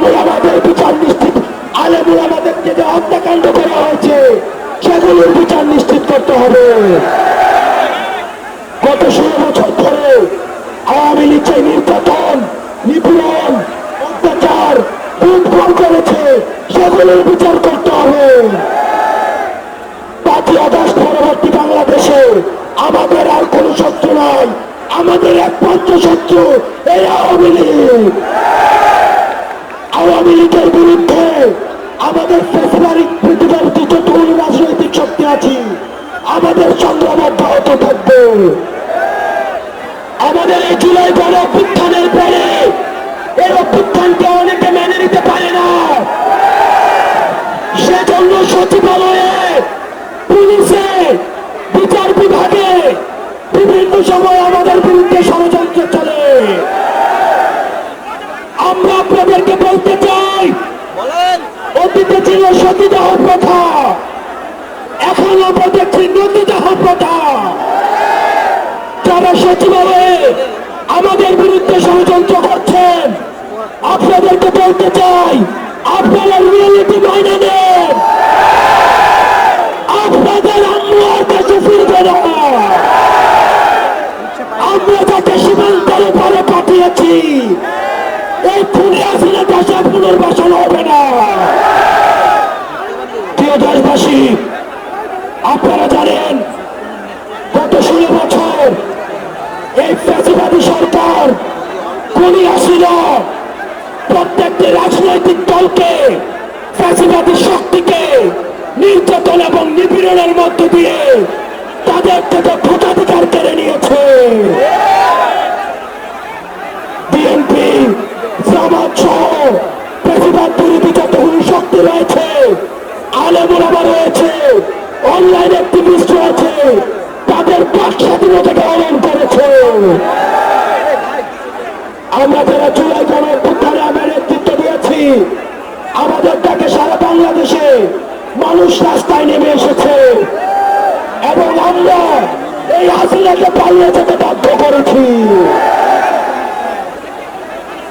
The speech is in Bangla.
আলেমুল আমাদের বিচার নিশ্চিত আলেমুল আমাদেরকে যে হত্যাকাণ্ড করা হয়েছে সেগুলোর বিচার নিশ্চিত করতে হবে গত ষোলো বছর ধরে আওয়ামী লীগ যে নির্যাতন নিপীড়ন অত্যাচার লুণ্ঠন করেছে সেগুলোর বিচার করতে হবে পাঁচই আগস্ট পরবর্তী বাংলাদেশে আমাদের আর কোন শত্রু নাই আমাদের একমাত্র শত্রু, এই আওয়ামী লীগ। আওয়ামী লীগের বিরুদ্ধে আমাদের ফেসবারিক পৃথিবীর যতগুলো রাজনৈতিক শক্তি আছে। আমাদের সংগ্রাম অব্যাহত থাকবে। আমাদের এই জুলাই গণ অভ্যুত্থানের পরে এই অভ্যুত্থানকে অনেকে মেনে নিতে পারে না। সেজন্য সচিবালয়ে, পুলিশে, বিচার বিভাগে বিভিন্ন সময় আমাদের বিরুদ্ধে ষড়যন্ত্র চলে আমরা আপনাদেরকে বলতে চাই ছিল সতীদাহ প্রথা এখন আমরা দেখছি নদীদাহ প্রথা যারা সচিবালয়ে আমাদের বিরুদ্ধে ষড়যন্ত্র করছেন, আপনাদেরকে বলতে চাই, আপনারা রিয়েলিটি মাইনে নেন। আপনাদের আম্মু আর দেশে ফিরবে না। আমরা তাকে সীমান্তের পরে পাঠিয়েছি, এই খুনে আসলে দেশে পুনর্বাসন হবে না। ষোলো বছর এই ফ্যাসিবাদী সরকার কোনি আসিল প্রত্যেকটি রাজনৈতিক দলকে ফ্যাসিবাদী শক্তিকে নির্যাতন এবং নিপীড়নের মধ্য দিয়ে তাদের থেকে ভোটাধিকার কেড়ে নিয়েছে। বিএনপি, জামাত সহ ফ্যাসিবাদ বিরোধী যতগুলো শক্তি রয়েছে আলেমুলামা রয়েছে অনলাইন অ্যাক্টিভিস্ট রয়েছে আমরা যারা জুলাই গণ অভ্যুত্থানে আমরা নেতৃত্ব দিয়েছি, আমাদের ডাকে সারা বাংলাদেশে মানুষ রাস্তায় নেমে এসেছে। এবং আমরা এই হাসিনাকে পালিয়ে যেতে বাধ্য করেছি।